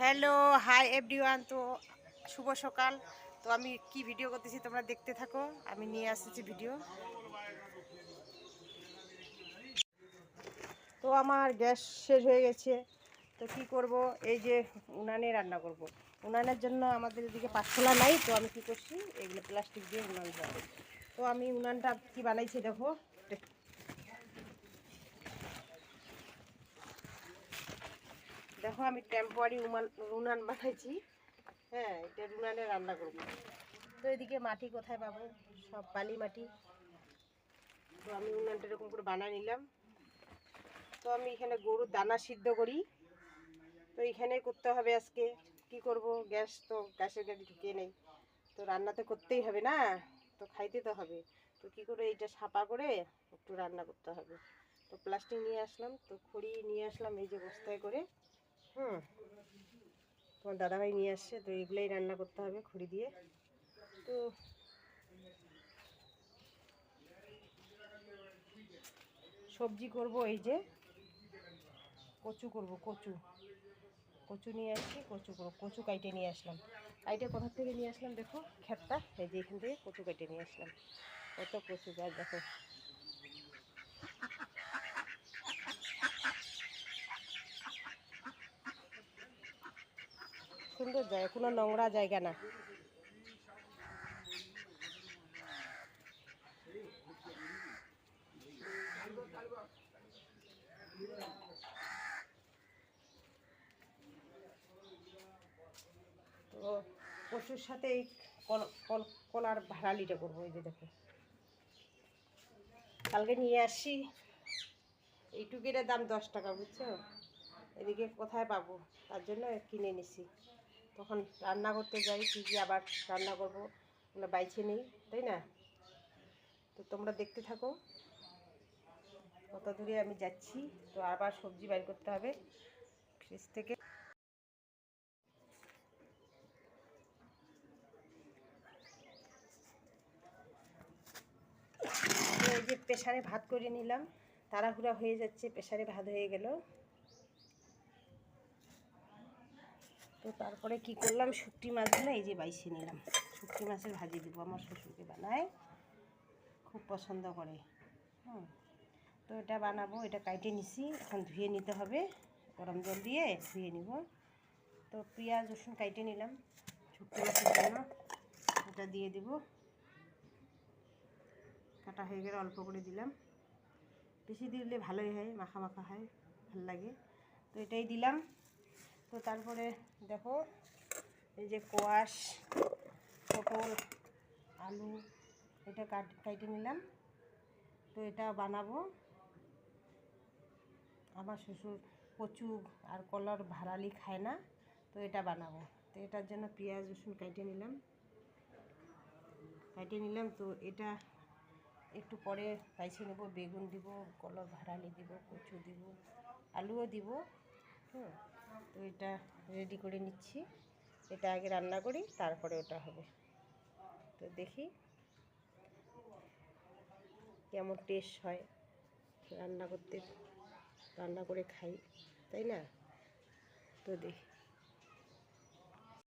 Hello, hi everyone. তো শুভ সকাল। তো আমি কি ভিডিও করতেছি তোমরা দেখতে থাকো। আমি নিয়ে আসতেছি ভিডিও। তো আমার গ্যাস শেষ হয়ে গেছে। তো কি করব? এই যে উনানে রান্না করব। উনানের জন্য আমাদের এদিকে পাঁচশোলা নাই, তো আমি কি করছি? এগুলো প্লাস্টিক দিয়ে উনান তো আমি উনানটা কি বানাইছি দেখো। দেখো, আমি টেম্পোয়ারি উমান উনান বানাইছি। হ্যাঁ এটা রুনানে রান্না করব। তো এদিকে মাটি কোথায় পাবো? সব বালি মাটি। তো আমি উনানটা এরকম করে বানাই নিলাম। তো আমি এখানে গরুর দানা সিদ্ধ করি। তো এখানেই করতে হবে আজকে। কি করব? গ্যাস তো, গ্যাসের গাড়ি ঢুকিয়ে নেই। তো রান্না তো করতেই হবে না? তো খাইতে তো হবে। তো কি করে এইটা সাপা করে একটু রান্না করতে হবে। তো প্লাস্টিক নিয়ে আসলাম। তো খড়ি নিয়ে আসলাম এই যে বস্তায় করে। হুম। তোমার দাদাভাই নিয়ে আসছে, তো এগুলোই রান্না করতে হবে খড়ি দিয়ে। তো সবজি করব এই যে, কচু করব, কচু। কচু নিয়ে আসছি, কচু করব, কচু কাইটে নিয়ে আসলাম। কাইটে কোথা থেকে নিয়ে আসলাম দেখো, ক্ষেতটা, এই যে এখান থেকে কচু কাইটে নিয়ে আসলাম। কত কচু গাছ দেখো। সুন্দর জায়গা কোনো নোংরা জায়গা না। তো কচুর সাথে এই কল- কল- কলার ভাড়ালিটা করব, এই যে দেখো। কালকে নিয়ে আসি এই টুকিটার দাম দশ টাকা, বুঝছ? এদিকে কোথায় পাবো? তার জন্য কিনে নিছি। তখন রান্না করতে যাই, কী কী আবার রান্না করব, ওগুলো বাইছে নেই, তাই না? তো তোমরা দেখতে থাকো। কত দূরে আমি যাচ্ছি, তো আবার সবজি বাইর করতে হবে ফ্রিজ থেকে। এই যে প্রেশারে ভাত করে নিলাম, তাড়াহুড়া হয়ে যাচ্ছে প্রেশারে ভাত হয়ে গেল। তো তারপরে কি করলাম? শুটকি মাছগুলো এই যে বাইছে নিলাম। শুটকি মাছের ভাজি দেবো। আমার শ্বশুরকে বানায় খুব পছন্দ করে। হুম। তো এটা বানাবো। এটা কাইটে নিছি। এখন ধুয়ে নিতে হবে। গরম জল দিয়ে ধুয়ে নিব। তো পেঁয়াজ, রসুন কাইটে নিলাম। শুটকি মাছের জন্য এটা দিয়ে দিব। কাটা হয়ে গেলে অল্প করে দিলাম। বেশি দিলে ভালোই হয়, মাখা মাখা হয়, ভালো লাগে। তো এটাই দিলাম। তো তারপরে দেখো, এই যে কোয়াশ, পটল, আলু, এটা কাট, কাটে নিলাম। তো এটা বানাবো। আমার শ্বশুর কচু আর কলার ভাড়ালি খায় না, তো এটা বানাবো। তো এটার জন্য পেঁয়াজ, রসুন কেটে নিলাম। কেটে নিলাম, তো এটা একটু পরে পাইছে নেব, বেগুন দিব, কলার ভাড়ালি দিব, কচু দিব, আলুও দিব, হুম। তো এটা রেডি করে নিচ্ছি। এটা আগে রান্না করি, তারপরে ওটা হবে। তো দেখি কেমন টেস্ট হয়। রান্না করতে, রান্না করে খাই, তাই না? তো দেখি।